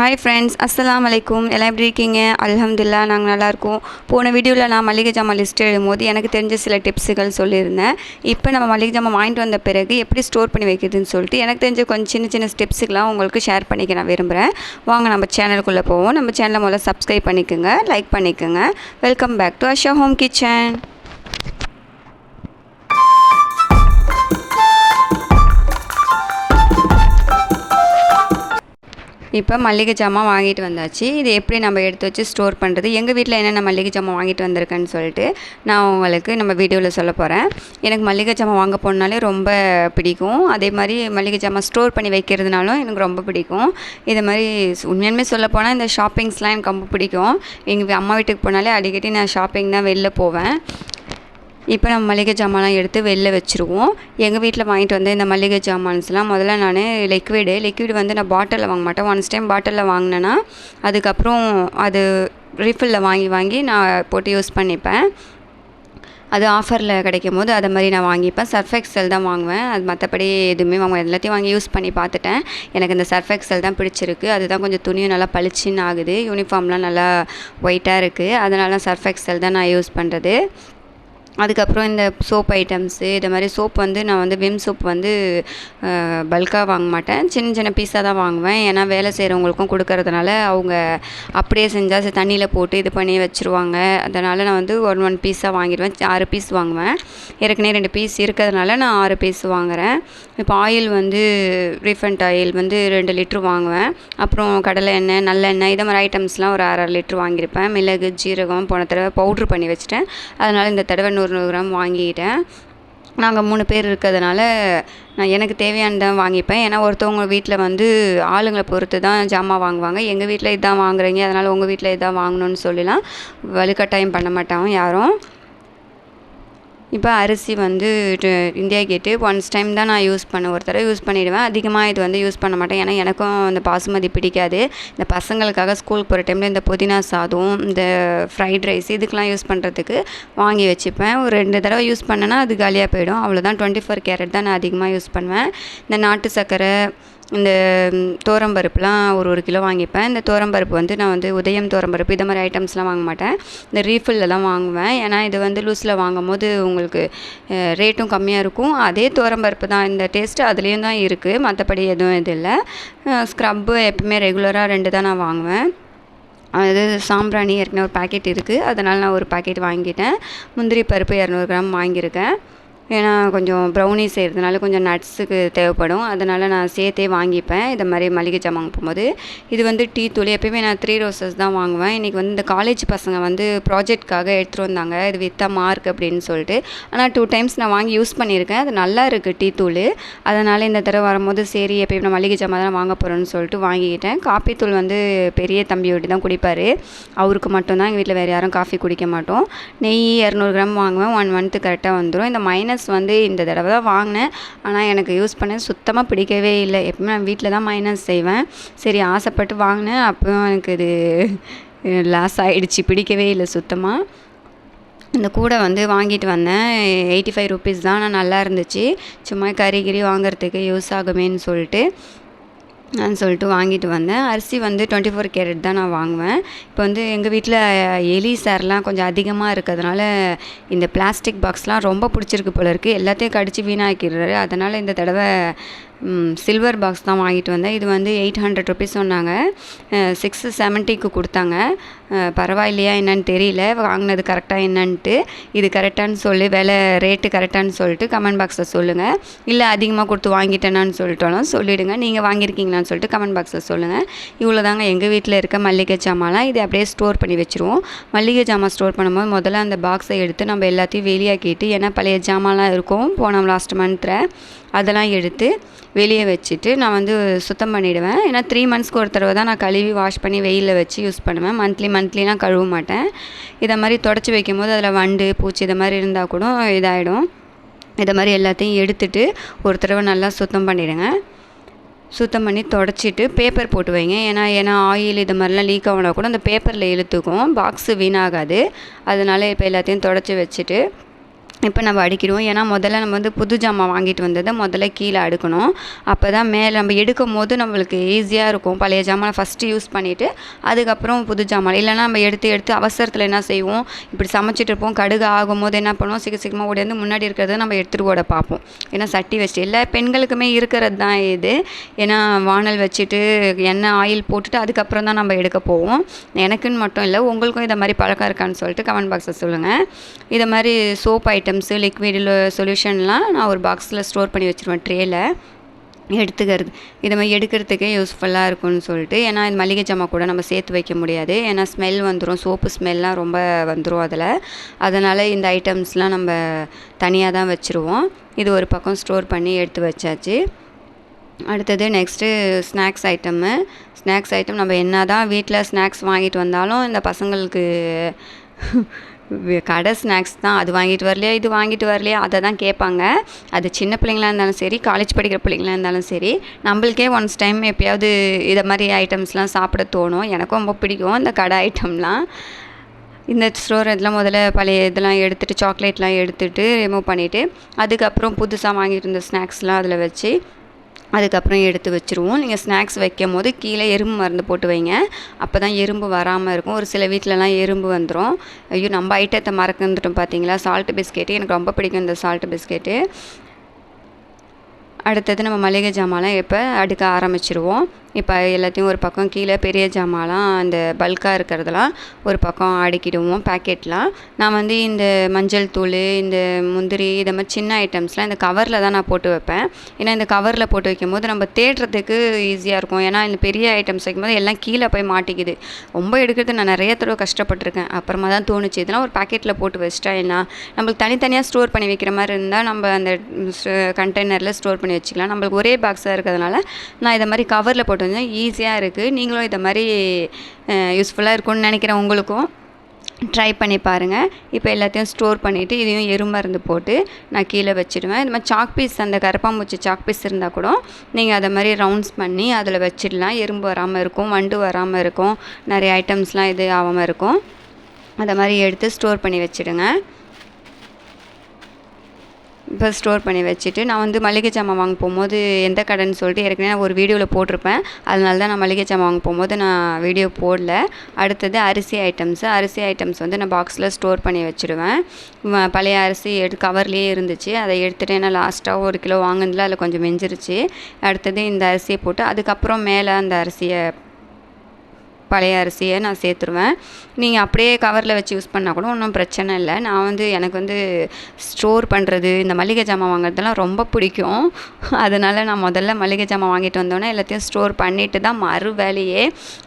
Hi friends அஸ்லாம் வலைக்கும் எல்லாம் எப்படி இருக்கீங்க? அலமதுல்லா நாங்கள் நல்லாயிருக்கோம் போன வீடியோவில் நான் மளிகை ஜாமான் லிஸ்ட் எழுதும்போது எனக்கு தெரிஞ்ச சில டிப்ஸுகள் சொல்லியிருந்தேன். இப்போ நம்ம மளிகை ஜாமான் வாங்கிட்டு வந்த பிறகு எப்படி ஸ்டோர் பண்ணி வைக்கிறதுன்னு சொல்லிட்டு எனக்கு தெரிஞ்ச கொஞ்சம் சின்ன சின்ன டிப்ஸுக்கெலாம் உங்களுக்கு ஷேர் பண்ணிக்க நான் விரும்புகிறேன் வாங்க நம்ம சேனலுக்குள்ளே போவோம். நம்ம சேனலை முதல்ல சப்ஸ்கிரைப் பண்ணிக்கோங்க லைக் பண்ணிக்கோங்க. Welcome back to Asha home kitchen இப்போ மல்லிகை ஜாமான் வாங்கிட்டு வந்தாச்சு. இது எப்படி நம்ம எடுத்து வச்சு ஸ்டோர் பண்ணுறது? எங்கள் வீட்டில் என்னென்ன மல்லிகை ஜாமான் வாங்கிட்டு வந்திருக்கேன்னு சொல்லிட்டு நான் உங்களுக்கு நம்ம வீடியோவில் சொல்ல போகிறேன். எனக்கு மல்லிகை ஜாமான் வாங்க போனாலே ரொம்ப பிடிக்கும். அதே மாதிரி மல்லிகை ஜாமான் ஸ்டோர் பண்ணி வைக்கிறதுனாலும் எனக்கு ரொம்ப பிடிக்கும். இது மாதிரி உண்மையாலுமே சொல்ல போனால் இந்த ஷாப்பிங்ஸ்லாம் எனக்கு ரொம்ப பிடிக்கும். எங்கள் அம்மா வீட்டுக்கு போனாலே அடிக்கடி நான் ஷாப்பிங் தான் வெளில போவேன். இப்போ நம்ம மளிகை ஜாமான்லாம் எடுத்து வெளில வச்சுருவோம். எங்கள் வீட்டில் வாங்கிட்டு வந்து இந்த மளிகை ஜாமான்ஸ்லாம் முதல்ல நான் லிக்விடு லிக்விட் வந்து நான் பாட்டிலில் வாங்க மாட்டேன். ஒன்ஸ் டைம் பாட்டிலில் வாங்கினேன்னா அதுக்கப்புறம் அது ரீஃபில்லில் வாங்கி வாங்கி நான் போட்டு யூஸ் பண்ணிப்பேன். அது ஆஃபரில் கிடைக்கும் போது அதை மாதிரி நான் வாங்கிப்பேன். சர்ஃப் எக்ஸல் தான் வாங்குவேன். அது மற்றபடி எதுவுமே வாங்குவேன் எல்லாத்தையும் வாங்கி யூஸ் பண்ணி பார்த்துட்டேன். எனக்கு இந்த சர்ஃப் எக்ஸல் தான் பிடிச்சிருக்கு. அதுதான் கொஞ்சம் துணியும் நல்லா பளிச்சின்னு ஆகுது. யூனிஃபார்ம்லாம் நல்லா ஒயிட்டாக இருக்குது அதனால சர்ஃப் எக்ஸல் தான் நான் யூஸ் பண்ணுறது அதுக்கப்புறம் இந்த சோப் ஐட்டம்ஸு இது மாதிரி சோப் வந்து நான் வந்து விம் சோப் வந்து பல்காக வாங்க மாட்டேன். சின்ன சின்ன பீஸாக தான் வாங்குவேன். ஏன்னா வேலை செய்கிறவங்களுக்கும் கொடுக்கறதுனால அவங்க அப்படியே செஞ்சால் தண்ணியில் போட்டு இது பண்ணி வச்சுருவாங்க. அதனால் நான் வந்து ஒன் ஒன் பீஸாக வாங்கிடுவேன். ஆறு பீஸ் வாங்குவேன். ஏற்கனவே ரெண்டு பீஸ் இருக்கிறதுனால நான் ஆறு பீஸ் வாங்குகிறேன் இப்போ ஆயில் வந்து ரீஃபண்ட் ஆயில் வந்து ரெண்டு லிட்ரு வாங்குவேன். அப்புறம் கடலை எண்ணெய் நல்லெண்ணெய் இதை மாதிரி ஐட்டம்ஸ்லாம் ஒரு அரை லிட்ரு வாங்கியிருப்பேன். மிளகு ஜீரகம் போன தடவை பவுட்ரு பண்ணி வச்சுட்டேன். அதனால் இந்த தடவை நூறு நூறு கிராம் வாங்கிக்கிட்டேன் நாங்கள் மூணு பேர் இருக்கிறதுனால நான் எனக்கு தேவையானதான் வாங்கிப்பேன். ஏன்னா ஒருத்தவங்க வீட்டில் வந்து ஆளுங்களை பொறுத்து தான் ஜாமான் வாங்குவாங்க. எங்கள் வீட்டில் இதான் வாங்குறீங்க அதனால் உங்கள் வீட்டில் இதான் வாங்கணும்னு சொல்லலாம் வலுக்கட்டாயம் பண்ண மாட்டாங்க யாரும். இப்போ அரிசி வந்து இந்தியா கேட்டு ஒன்ஸ் டைம் தான் நான் யூஸ் பண்ண ஒரு தடவை யூஸ் பண்ணிவிடுவேன் அதிகமாக இது வந்து யூஸ் பண்ண மாட்டேன். ஏன்னா எனக்கும் இந்த பாசுமதி பிடிக்காது. இந்த பசங்களுக்காக ஸ்கூலுக்கு போகிற டைமில் இந்த புதினா சாதம் இந்த ஃப்ரைட் ரைஸ் இதுக்கெலாம் யூஸ் பண்ணுறதுக்கு வாங்கி வச்சுப்பேன். ஒரு ரெண்டு தடவை யூஸ் பண்ணேன்னா அது காலியாக போயிடும். அவ்வளோதான் டுவெண்ட்டி ஃபோர் கேரட் தான் நான் அதிகமாக யூஸ் பண்ணுவேன். இந்த நாட்டு சர்க்கரை இந்த பருப்புலாம் ஒரு ஒரு கிலோ வாங்கிப்பேன். இந்த பருப்பு வந்து நான் வந்து உதயம் பருப்பு இதை மாதிரி ஐட்டம்ஸ்லாம் வாங்க மாட்டேன். இந்த ரீஃபில்ல தான் வாங்குவேன். ஏன்னா இது வந்து லூஸில் வாங்கும் போது உங்களுக்கு ரேட்டும் கம்மியாக இருக்கும். அதே பருப்பு தான் இந்த டேஸ்ட்டு அதுலேயும் தான் இருக்குது மற்றபடி எதுவும் இது இல்லை. ஸ்க்ரப்பு எப்பவுமே ரெகுலராக ரெண்டு தான் நான் வாங்குவேன். அது சாம்பிராணி ஏற்கனவே ஒரு பாக்கெட் இருக்குது அதனால் நான் ஒரு பாக்கெட் வாங்கிட்டேன். முந்திரி பருப்பு இரநூறு கிராம் வாங்கியிருக்கேன். ஏன்னா கொஞ்சம் ப்ரௌனி செய்கிறதுனால கொஞ்சம் நட்ஸுக்கு தேவைப்படும். அதனால் நான் சேர்த்தே வாங்கிப்பேன். இதை மாதிரி மளிகை ஜாமான் போகும்போது இது வந்து டீ தூள். எப்பயுமே நான் த்ரீ ரோசஸ் தான் வாங்குவேன். இன்றைக்கி வந்து இந்த காலேஜ் பசங்க வந்து ப்ராஜெக்ட்காக எடுத்துகிட்டு வந்தாங்க. இது வித்தா மார்க் அப்படின்னு சொல்லிட்டு. ஆனால் டூ டைம்ஸ் நான் வாங்கி யூஸ் பண்ணியிருக்கேன். அது நல்லா இருக்குது டீ தூள். அதனால் இந்த தடவை வரும்போது சரி எப்பயும் நான் மளிகை ஜாமான் தான் வாங்க போகிறேன்னு சொல்லிட்டு வாங்கிக்கிட்டேன். காப்பி தூள் வந்து பெரிய தம்பி தான் குடிப்பார். அவருக்கு மட்டும்தான். எங்கள் வீட்டில் வேறு யாரும் காஃபி குடிக்க மாட்டோம். நெய் இரநூறு கிராம் வாங்குவேன். ஒன் மந்த்து கரெக்டாக வந்துடும் இந்த மைனஸ் மைனஸ் வந்து இந்த தடவை தான் வாங்கினேன். ஆனால் எனக்கு யூஸ் பண்ண சுத்தமாக பிடிக்கவே இல்லை. எப்பவுமே நான் வீட்டில் தான் மைனஸ் செய்வேன். சரி ஆசைப்பட்டு வாங்கினேன். அப்போ எனக்கு இது லாஸ் ஆகிடுச்சு பிடிக்கவே இல்லை சுத்தமாக இந்த கூடை வந்து வாங்கிட்டு வந்தேன். எயிட்டி ஃபைவ் ருபீஸ் தான். ஆனால் நல்லா இருந்துச்சு. சும்மா கறி கிரி வாங்குறதுக்கு யூஸ் ஆகுமேன்னு சொல்லிட்டு. சொல்லிட்டு வாங்கிட்டு வந்தேன். அரிசி வந்து டுவெண்ட்டி ஃபோர் கேரட் தான் நான் வாங்குவேன். இப்போ வந்து எங்கள் வீட்டில் எலி சார்லாம் கொஞ்சம் அதிகமாக இருக்கிறதுனால இந்த பிளாஸ்டிக் பாக்ஸ்லாம் ரொம்ப பிடிச்சிருக்கு போல இருக்குது எல்லாத்தையும் கடித்து வீணாக்கிடுறாரு. அதனால் இந்த தடவை சில்வர் பாக்ஸ் தான் வாங்கிட்டு வந்தேன். இது வந்து எயிட் ஹண்ட்ரட் ருபீஸ் சொன்னாங்க. சிக்ஸ் செவன்ட்டிக்கு கொடுத்தாங்க. பரவாயில்லையா என்னன்னு தெரியல. வாங்கினது கரெக்டாக என்னன்ட்டு. இது கரெக்டானு சொல்லி விலை ரேட்டு கரெக்டானு சொல்லிட்டு கமெண்ட் பாக்ஸில் சொல்லுங்கள் இல்லை அதிகமாக கொடுத்து வாங்கிட்டேனான்னு சொல்லிட்டாலும் சொல்லிவிடுங்க நீங்கள் வாங்கியிருக்கீங்களான்னு சொல்லிட்டு கமெண்ட் பாக்ஸில் சொல்லுங்கள் இவ்வளோ தாங்க எங்கள் வீட்டில் இருக்க மல்லிகை ஜாமான்லாம். இதை அப்படியே ஸ்டோர் பண்ணி வச்சுருவோம். மல்லிகை ஜாமான் ஸ்டோர் பண்ணும்போது முதல்ல அந்த பாக்ஸை எடுத்து நம்ம எல்லாத்தையும் வெளியாக்கிட்டு ஏன்னா பழைய ஜாமான்லாம் இருக்கும். போனோம் லாஸ்ட் மந்த்தில் அதெல்லாம் எடுத்து வெளியே வச்சுட்டு நான் வந்து சுத்தம் பண்ணிவிடுவேன் ஏன்னா த்ரீ மந்த்ஸ்க்கு ஒரு தடவை தான் நான் கழுவி வாஷ் பண்ணி வெயிலில் வச்சு யூஸ் பண்ணுவேன். மந்த்லி மந்த்லிலாம் கழுவ மாட்டேன். இதை மாதிரி தொடச்சி வைக்கும் போது அதில் வண்டு பூச்சி இதை மாதிரி இருந்தால் கூட இதாகிடும் இதை மாதிரி எல்லாத்தையும் எடுத்துட்டு ஒரு தடவை நல்லா சுத்தம் பண்ணிவிடுங்க சுத்தம் பண்ணி தொடச்சிட்டு பேப்பர் போட்டு வைங்க. ஏன்னா ஏன்னா ஆயில் இது மாதிரிலாம் லீக் ஆகினா கூட அந்த பேப்பரில் இழுத்துக்கும். பாக்ஸு வீணாகாது. அதனால் இப்போ எல்லாத்தையும் தொடச்சி வச்சுட்டு இப்போ நம்ம அடுக்கிடுவோம். ஏன்னா முதல்ல நம்ம வந்து புது ஜாமான் வாங்கிட்டு வந்ததை முதல்ல கீழே அடுக்கணும். அப்போ தான் மேலே நம்ம எடுக்கும் போது நம்மளுக்கு ஈஸியாக இருக்கும். பழைய ஜாமானை ஃபஸ்ட்டு யூஸ் பண்ணிவிட்டு அதுக்கப்புறம் புது ஜாமான். இல்லைன்னா நம்ம எடுத்து எடுத்து அவசரத்தில் என்ன செய்வோம்? இப்படி சமைச்சிட்டு இருப்போம். கடுகு ஆகும் போது என்ன பண்ணுவோம்? சீக்கிரம் சீக்கிரமாக ஓடியாந்து முன்னாடி இருக்கிறத நம்ம எடுத்துகிட்டு ஓட பார்ப்போம். ஏன்னா சட்டி வச்சு எல்லா பெண்களுக்குமே இருக்கிறது தான் இது. ஏன்னா வானல் வச்சுட்டு எண்ணெய் ஆயில் போட்டுட்டு அதுக்கப்புறம் தான் நம்ம எடுக்க போவோம். எனக்குன்னு மட்டும் இல்லை உங்களுக்கும் இதை மாதிரி பழக்கம் இருக்கான்னு சொல்லிட்டு கமெண்ட் பாக்ஸில் சொல்லுங்கள் இதை மாதிரி சோப் ஐட்டம்ஸு லிக்விடில் சொல்யூஷன்லாம் நான் ஒரு பாக்ஸில் ஸ்டோர் பண்ணி வச்சுருவேன் ட்ரேயில் எடுத்துக்கிறது. இதை மாதிரி எடுக்கிறதுக்கே யூஸ்ஃபுல்லாக இருக்கும்னு சொல்லிட்டு ஏன்னா இது மளிகை ஜாமான் கூட நம்ம சேர்த்து வைக்க முடியாது. ஏன்னா ஸ்மெல் வந்துடும் சோப்பு ஸ்மெல்லாம் ரொம்ப வந்துடும் அதில். அதனால் இந்த ஐட்டம்ஸ்லாம் நம்ம தனியாக தான் வச்சுருவோம். இது ஒரு பக்கம் ஸ்டோர் பண்ணி எடுத்து வச்சாச்சு. அடுத்தது next snacks item snacks item நம்ம என்ன தான் வீட்டில் ஸ்நாக்ஸ் வாங்கிட்டு வந்தாலும் இந்த பசங்களுக்கு கடை ஸ்நாக்ஸ் தான். அது வாங்கிட்டு வரலையா இது வாங்கிட்டு வரலையா அதை தான் கேட்பாங்க. அது சின்ன பிள்ளைங்களா இருந்தாலும் சரி காலேஜ் படிக்கிற பிள்ளைங்களா இருந்தாலும் சரி நம்மளுக்கே ஒன்ஸ் டைம் எப்பயாவது இதை மாதிரி ஐட்டம்ஸ்லாம் சாப்பிட தோணும். எனக்கும் ரொம்ப பிடிக்கும் இந்த கடை ஐட்டம்லாம் இந்த ஸ்டோர் இதெல்லாம் முதல்ல பழைய இதெல்லாம் எடுத்துகிட்டு சாக்லேட்லாம் எடுத்துகிட்டு ரிமூவ் பண்ணிவிட்டு அதுக்கப்புறம் புதுசாக வாங்கிட்டு இருந்த ஸ்நாக்ஸ்லாம் அதில் வச்சு அதுக்கப்புறம் எடுத்து வச்சுருவோம். நீங்கள் ஸ்நாக்ஸ் வைக்கும் போது கீழே எறும்பு மருந்து போட்டு வைங்க. அப்போ தான் எறும்பு வராமல் இருக்கும். ஒரு சில வீட்டிலலாம் எறும்பு வந்துடும் ஐயோ நம்ம ஐட்டத்தை மறந்துட்டோம் பார்த்தீங்களா சால்ட்டு பிஸ்கெட்டு எனக்கு ரொம்ப பிடிக்கும் இந்த சால்ட்டு பிஸ்கெட்டு அடுத்தது நம்ம மளிகை ஜாமான்லாம் இப்போ அடுக்க ஆரம்பிச்சிருவோம். இப்போ எல்லாத்தையும் ஒரு பக்கம் கீழே பெரிய ஜாமான்லாம் அந்த பல்காக இருக்கிறதெல்லாம் ஒரு பக்கம் அடுக்கிடுவோம் பேக்கெட்லாம் நான் வந்து இந்த மஞ்சள் தூள் இந்த முந்திரி இதை மாதிரி சின்ன ஐட்டம்ஸ்லாம் இந்த கவரில் தான் நான் போட்டு வைப்பேன். ஏன்னா இந்த கவரில் போட்டு வைக்கும் போது நம்ம தேடுறதுக்கு ஈஸியாக இருக்கும். ஏன்னா இந்த பெரிய ஐட்டம்ஸ் வைக்கும்போது எல்லாம் கீழே போய் மாட்டிக்குது. ரொம்ப எடுக்கிறது நான் நிறைய தடவை கஷ்டப்பட்டிருக்கேன். அப்புறமா தான் தோணுச்சு. இதெல்லாம் ஒரு பேக்கெட்டில் போட்டு வச்சிட்டா என்ன? நம்மளுக்கு தனித்தனியாக ஸ்டோர் பண்ணி வைக்கிற மாதிரி இருந்தால் நம்ம அந்த கண்டெய்னரில் ஸ்டோர் பண்ணி வச்சுக்கலாம். நம்மளுக்கு ஒரே பாக்ஸாக இருக்கிறதுனால நான் இதை மாதிரி கவரில் போட்டு கொஞ்சம் ஈஸியாக இருக்குது நீங்களும் இதை மாதிரி யூஸ்ஃபுல்லாக இருக்கும்னு நினைக்கிறேன் உங்களுக்கும் ட்ரை பண்ணி பாருங்கள் இப்போ எல்லாத்தையும் ஸ்டோர் பண்ணிவிட்டு இதையும் எறுமருந்து போட்டு நான் கீழே வச்சுடுவேன். இந்த மாதிரி சாக் பீஸ் அந்த கரப்பாம்பூச்சி சாக் பீஸ் இருந்தால் கூட நீங்கள் அதை மாதிரி ரவுண்ட்ஸ் பண்ணி அதில் வச்சிடலாம். எறும்பு வராமல் இருக்கும் வண்டு வராமல் இருக்கும் நிறைய ஐட்டம்ஸ்லாம் இது ஆகாமல் இருக்கும். அதை மாதிரி எடுத்து ஸ்டோர் பண்ணி வச்சுடுங்க. இப்போ ஸ்டோர் பண்ணி வச்சுட்டு நான் வந்து மளிகை சாமான் வாங்க போகும்போது எந்த கடைன்னு சொல்லிட்டு ஏற்கனவே நான் ஒரு வீடியோவில் போட்டிருப்பேன். அதனால தான் நான் மளிகை சாமான் வாங்க போகும்போது நான் வீடியோ போடல. அடுத்தது அரிசி ஐட்டம்ஸு அரிசி ஐட்டம்ஸ் வந்து நான் பாக்ஸில் ஸ்டோர் பண்ணி வச்சுருவேன். பழைய அரிசி எடு கவர்லேயே இருந்துச்சு. அதை எடுத்துகிட்டு நான் லாஸ்ட்டாக ஒரு கிலோ வாங்கினதில் அதில் கொஞ்சம் மெஞ்சிருச்சு. அடுத்தது இந்த அரிசியை போட்டு அதுக்கப்புறம் மேலே அந்த அரிசியை பழைய அரிசியை நான் சேர்த்துருவேன். நீங்கள் அப்படியே கவரில் வச்சு யூஸ் பண்ணால் கூட ஒன்றும் பிரச்சனை இல்லை. நான் வந்து எனக்கு வந்து ஸ்டோர் பண்ணுறது இந்த மளிகை ஜாமான் வாங்குறதெல்லாம் ரொம்ப பிடிக்கும். அதனால் நான் முதல்ல மளிகை ஜாமான் வாங்கிட்டு வந்தோன்னே எல்லாத்தையும் ஸ்டோர் பண்ணிட்டு தான் மறு வேலையே.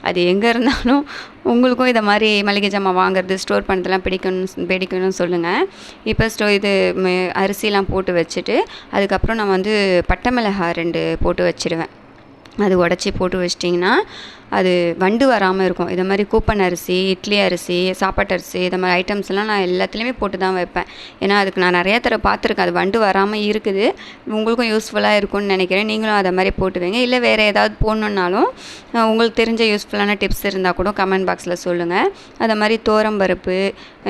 அது எங்கே இருந்தாலும் உங்களுக்கும் இதை மாதிரி மளிகை ஜாமான் வாங்குறது ஸ்டோர் பண்ணுறதுலாம் பிடிக்கணும் பிடிக்கணும்னு சொல்லுங்கள் இப்போ ஸ்டோ இது அரிசிலாம் போட்டு வச்சுட்டு அதுக்கப்புறம் நான் வந்து பட்டை மிளகாய் ரெண்டு போட்டு வச்சிடுவேன் அது உடச்சி போட்டு வச்சிட்டிங்கன்னா அது வண்டு வராமல் இருக்கும். இதை மாதிரி கூப்பன் அரிசி இட்லி அரிசி சாப்பாட்டு அரிசி இதை மாதிரி ஐட்டம்ஸ் எல்லாம் நான் எல்லாத்துலேயுமே போட்டு தான் வைப்பேன். ஏன்னா அதுக்கு நான் நிறையா தடவை பார்த்துருக்கேன். அது வண்டு வராமல் இருக்குது. உங்களுக்கும் யூஸ்ஃபுல்லாக இருக்கும்னு நினைக்கிறேன். நீங்களும் அதை மாதிரி போட்டு வைங்க. இல்லை வேறு ஏதாவது போடணுன்னாலும் உங்களுக்கு தெரிஞ்ச யூஸ்ஃபுல்லான டிப்ஸ் இருந்தால் கூட கமெண்ட் பாக்ஸில் சொல்லுங்கள் அதை மாதிரி தோரம்பருப்பு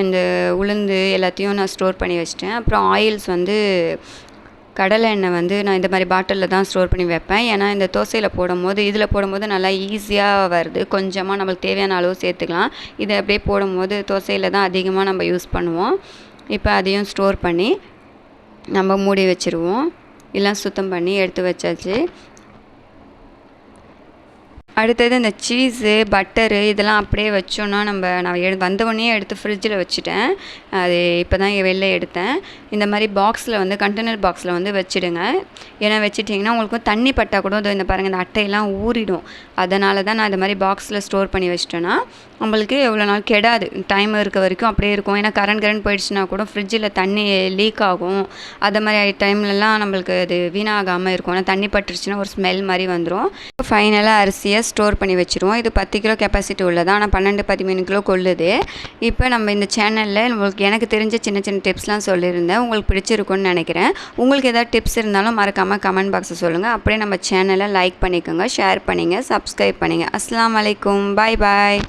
இந்த உளுந்து எல்லாத்தையும் நான் ஸ்டோர் பண்ணி வச்சிட்டேன். அப்புறம் ஆயில்ஸ் வந்து கடலை எண்ணெய் வந்து நான் இந்த மாதிரி பாட்டிலில் தான் ஸ்டோர் பண்ணி வைப்பேன். ஏன்னா இந்த தோசையில் போடும்போது இதில் போடும்போது நல்லா ஈஸியாக வருது. கொஞ்சமாக நம்மளுக்கு தேவையான அளவு சேர்த்துக்கலாம். இதை அப்படியே போடும்போது தோசையில் தான் அதிகமாக நம்ம யூஸ் பண்ணுவோம். இப்போ அதையும் ஸ்டோர் பண்ணி நம்ம மூடி வச்சுருவோம். எல்லாம் சுத்தம் பண்ணி எடுத்து வச்சாச்சு. அடுத்தது இந்த சீஸு பட்டரு இதெல்லாம் அப்படியே வச்சோன்னா நம்ம நான் எடு வந்தவொடனே எடுத்து ஃப்ரிட்ஜில் வச்சுட்டேன். அது இப்போ தான் வெளில எடுத்தேன். இந்த மாதிரி பாக்ஸில் வந்து கண்டெய்னர் பாக்ஸில் வந்து வச்சுடுங்க. ஏன்னா வச்சுட்டிங்கன்னா உங்களுக்கு தண்ணி பட்டால் கூட இந்த பாருங்கள் இந்த அட்டையெல்லாம் ஊறிடும். அதனால தான் நான் இந்த மாதிரி பாக்ஸில் ஸ்டோர் பண்ணி வச்சிட்டேன்னா நம்மளுக்கு எவ்வளோ நாள் கெடாது. டைம் இருக்க வரைக்கும் அப்படியே இருக்கும். ஏன்னா கரண்ட் கரண்ட் போயிடுச்சுன்னா கூட ஃப்ரிட்ஜில் தண்ணி லீக் ஆகும். அது மாதிரி டைம்லலாம் நம்மளுக்கு அது வீணாகாமல் இருக்கும். ஏன்னா தண்ணி பட்டுருச்சுன்னா ஒரு ஸ்மெல் மாதிரி வந்துடும் ஃபைனலாக அரிசியை ஸ்டோர் பண்ணி வச்சுருவோம். இது பத்து கிலோ கெப்பாசிட்டி உள்ளது. ஆனால் பன்னெண்டு பதிமூணு கிலோ கொள்ளுது. இப்போ நம்ம இந்த சேனலில் உங்களுக்கு எனக்கு தெரிஞ்ச சின்ன சின்ன டிப்ஸ்லாம் சொல்லியிருந்தேன். உங்களுக்கு பிடிச்சிருக்கும்னு நினைக்கிறேன். உங்களுக்கு ஏதாவது டிப்ஸ் இருந்தாலும் மறக்காமல் கமெண்ட் பாக்ஸில் சொல்லுங்கள் அப்படியே நம்ம சேனலை லைக் பண்ணிக்கோங்க ஷேர் பண்ணிங்க சப்ஸ்கிரைப் பண்ணுங்கள் அஸ்லாம் அலைக்கும். பாய் பாய்